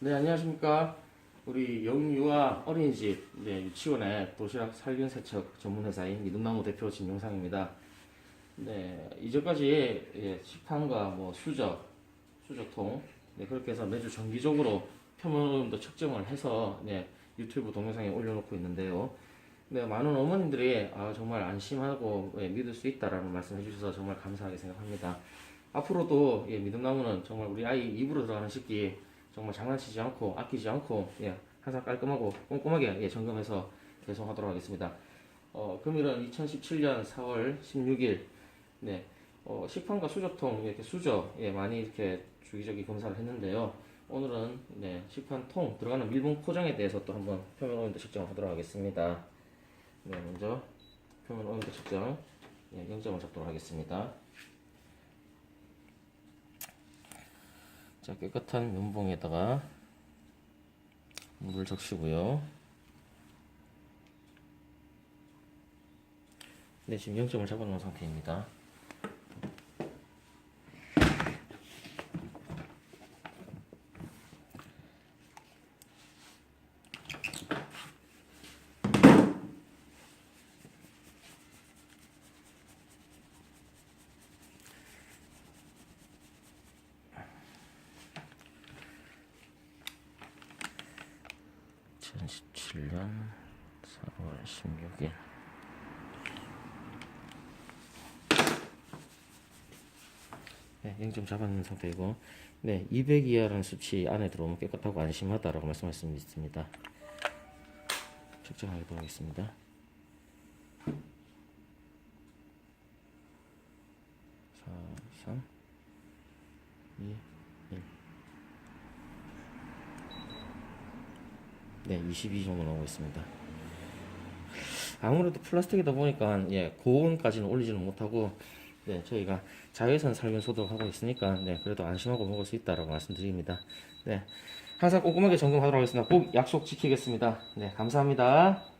네, 안녕하십니까. 우리 영유아 어린이집 네, 유치원의 도시락 살균 세척 전문 회사인 믿음나무 대표 진용상입니다. 네, 이전까지 예, 식판과 뭐 수저, 수저통 네, 그렇게 해서 매주 정기적으로 표면오염도 측정을 해서 네, 유튜브 동영상에 올려놓고 있는데요. 네, 많은 어머님들이 아, 정말 안심하고 예, 믿을 수 있다라는 말씀해 주셔서 정말 감사하게 생각합니다. 앞으로도 예, 믿음나무는 정말 우리 아이 입으로 들어가는 식기 정말 장난치지 않고 아끼지 않고 예, 항상 깔끔하고 꼼꼼하게 예, 점검해서 배송하도록 하겠습니다. 어, 금일은 2017년 4월 16일 네, 어, 식판과 수저통 이렇게 수저 예, 많이 이렇게 주기적이 검사를 했는데요. 오늘은 네, 식판통 들어가는 밀봉 포장에 대해서 또 한번 표면 오염도 측정을 하도록 하겠습니다. 네, 먼저 표면 오염도 측정 예, 0점을 잡도록 하겠습니다. 자, 깨끗한 면봉에다가 물을 적시고요. 네, 지금 0점을 잡아놓은 상태입니다. 2017년 4월 16일. 네, 0점 잡아놓은 상태이고 네, 200 이하라는 수치 안에 들어오면 깨끗하고 안심하다라고 말씀하셨습니다. 측정하도록 하겠습니다. 4, 3, 2, 1 네, 22 정도 나오고 있습니다. 아무래도 플라스틱이다 보니까 예, 고온까지는 올리지는 못하고 네, 저희가 자외선 살균 소독 하고 있으니까 네, 그래도 안심하고 먹을 수 있다라고 말씀드립니다. 네. 항상 꼼꼼하게 점검하도록 하겠습니다. 꼭 약속 지키겠습니다. 네, 감사합니다.